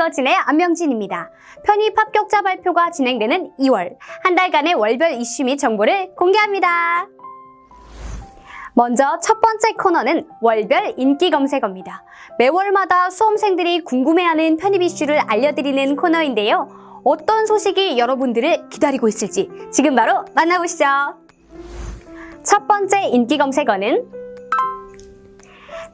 거진의 안명진입니다. 편입 합격자 발표가 진행되는 2월, 한 달간의 월별 이슈 및 정보를 공개합니다. 먼저 첫 번째 코너는 월별 인기 검색어입니다. 매월마다 수험생들이 궁금해하는 편입 이슈를 알려드리는 코너인데요. 어떤 소식이 여러분들을 기다리고 있을지 지금 바로 만나보시죠. 첫 번째 인기 검색어는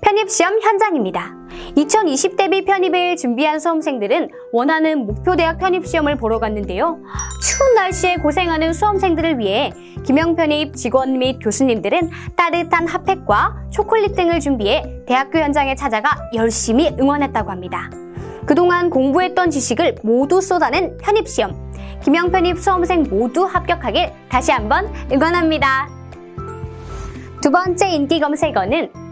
편입시험 현장입니다. 2020 대비 편입을 준비한 수험생들은 원하는 목표 대학 편입 시험을 보러 갔는데요. 추운 날씨에 고생하는 수험생들을 위해 김영편입 직원 및 교수님들은 따뜻한 핫팩과 초콜릿 등을 준비해 대학교 현장에 찾아가 열심히 응원했다고 합니다. 그동안 공부했던 지식을 모두 쏟아낸 편입시험. 김영편입 수험생 모두 합격하길 다시 한번 응원합니다. 두 번째 인기 검색어는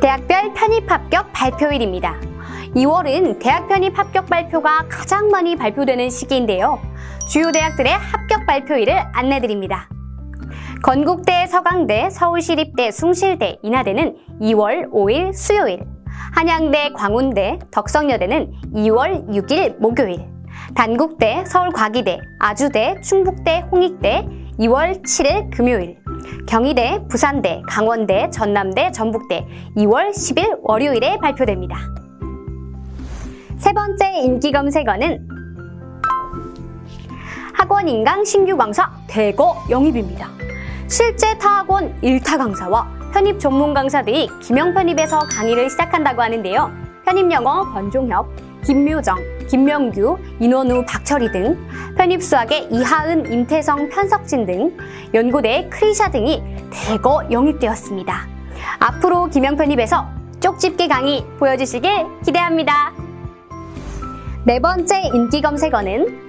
대학별 편입 합격 발표일입니다. 2월은 대학 편입 합격 발표가 가장 많이 발표되는 시기인데요. 주요 대학들의 합격 발표일을 안내드립니다. 건국대, 서강대, 서울시립대, 숭실대, 인하대는 2월 5일 수요일, 한양대, 광운대, 덕성여대는 2월 6일 목요일, 단국대, 서울과기대, 아주대, 충북대, 홍익대 2월 7일 금요일, 경희대, 부산대, 강원대, 전남대, 전북대 2월 10일 월요일에 발표됩니다. 세 번째 인기 검색어는 학원 인강 신규 강사 대거 영입입니다. 실제 타학원 1타 강사와 편입 전문 강사들이 김영 편입에서 강의를 시작한다고 하는데요. 편입 영어 권종혁, 김묘정, 김명규, 인원우, 박철희 등 편입 수학의 이하은, 임태성, 편석진 등 연고대 크리샤 등이 대거 영입되었습니다. 앞으로 김영 편입에서 쪽집게 강의 보여주시길 기대합니다. 네 번째 인기 검색어는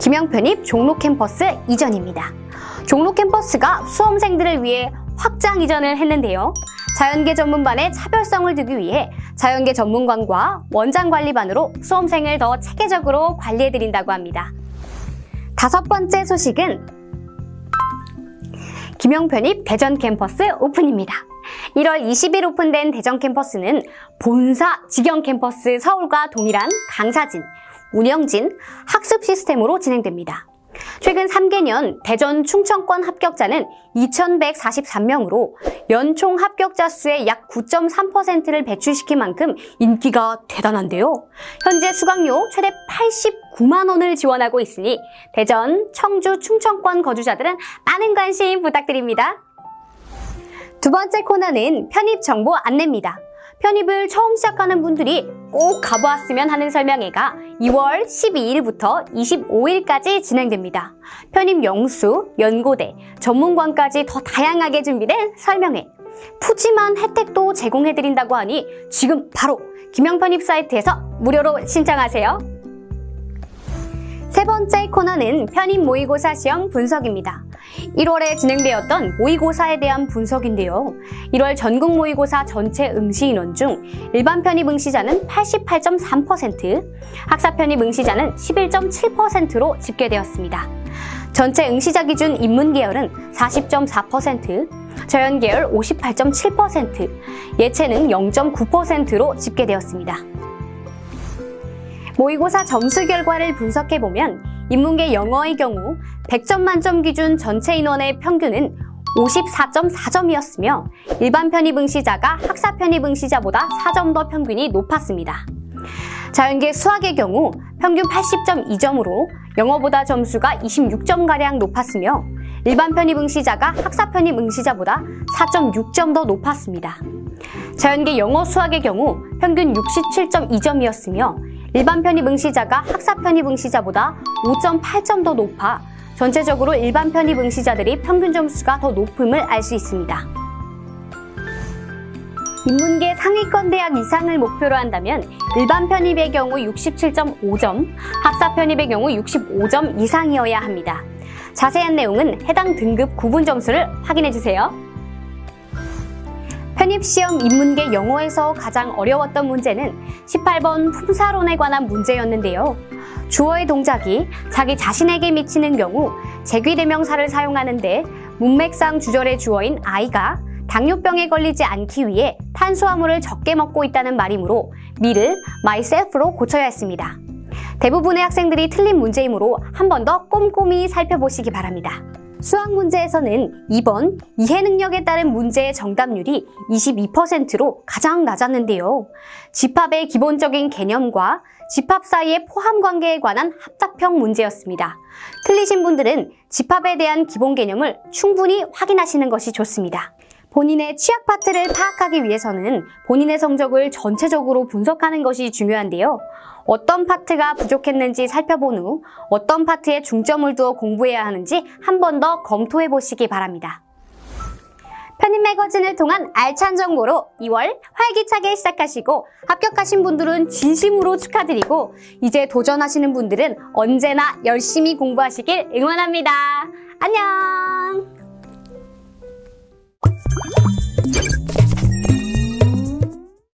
김영 편입 종로 캠퍼스 이전입니다. 종로 캠퍼스가 수험생들을 위해 확장 이전을 했는데요. 자연계 전문반의 차별성을 두기 위해 자연계 전문관과 원장관리반으로 수험생을 더 체계적으로 관리해드린다고 합니다. 다섯 번째 소식은 김영편입 대전 캠퍼스 오픈입니다. 1월 20일 오픈된 대전 캠퍼스는 본사 직영 캠퍼스 서울과 동일한 강사진, 운영진, 학습 시스템으로 진행됩니다. 최근 3개년 대전 충청권 합격자는 2,143명으로 연총 합격자 수의 약 9.3%를 배출시킨 만큼 인기가 대단한데요. 현재 수강료 최대 89만 원을 지원하고 있으니 대전, 청주, 충청권 거주자들은 많은 관심 부탁드립니다. 두 번째 코너는 편입 정보 안내입니다. 편입을 처음 시작하는 분들이 꼭 가보았으면 하는 설명회가 2월 12일부터 25일까지 진행됩니다. 편입 영수, 연고대, 전문관까지 더 다양하게 준비된 설명회. 푸짐한 혜택도 제공해드린다고 하니 지금 바로 김영편입 사이트에서 무료로 신청하세요. 세 번째 코너는 편입 모의고사 시험 분석입니다. 1월에 진행되었던 모의고사에 대한 분석인데요. 1월 전국 모의고사 전체 응시 인원 중 일반 편입 응시자는 88.3%, 학사 편입 응시자는 11.7%로 집계되었습니다. 전체 응시자 기준 인문 계열은 40.4%, 자연 계열 58.7%, 예체능 0.9%로 집계되었습니다. 모의고사 점수 결과를 분석해보면 인문계 영어의 경우 100점 만점 기준 전체 인원의 평균은 54.4점이었으며 일반 편입 응시자가 학사 편입 응시자보다 4점 더 평균이 높았습니다. 자연계 수학의 경우 평균 80.2점으로 영어보다 점수가 26점가량 높았으며 일반 편입 응시자가 학사 편입 응시자보다 4.6점 더 높았습니다. 자연계 영어 수학의 경우 평균 67.2점이었으며 일반 편입 응시자가 학사 편입 응시자보다 5.8점 더 높아 전체적으로 일반 편입 응시자들이 평균 점수가 더 높음을 알 수 있습니다. 인문계 상위권 대학 이상을 목표로 한다면 일반 편입의 경우 67.5점, 학사 편입의 경우 65점 이상이어야 합니다. 자세한 내용은 해당 등급 구분 점수를 확인해 주세요. 편입시험 인문계 영어에서 가장 어려웠던 문제는 18번 품사론에 관한 문제였는데요. 주어의 동작이 자기 자신에게 미치는 경우 제귀대명사를 사용하는데 문맥상 주절의 주어인 I가 당뇨병에 걸리지 않기 위해 탄수화물을 적게 먹고 있다는 말이므로 me를 myself로 고쳐야 했습니다. 대부분의 학생들이 틀린 문제이므로 한 번 더 꼼꼼히 살펴보시기 바랍니다. 수학 문제에서는 2번 이해 능력에 따른 문제의 정답률이 22%로 가장 낮았는데요. 집합의 기본적인 개념과 집합 사이의 포함 관계에 관한 합작형 문제였습니다. 틀리신 분들은 집합에 대한 기본 개념을 충분히 확인하시는 것이 좋습니다. 본인의 취약 파트를 파악하기 위해서는 본인의 성적을 전체적으로 분석하는 것이 중요한데요. 어떤 파트가 부족했는지 살펴본 후 어떤 파트에 중점을 두어 공부해야 하는지 한 번 더 검토해 보시기 바랍니다. 편입 매거진을 통한 알찬 정보로 2월 활기차게 시작하시고 합격하신 분들은 진심으로 축하드리고 이제 도전하시는 분들은 언제나 열심히 공부하시길 응원합니다.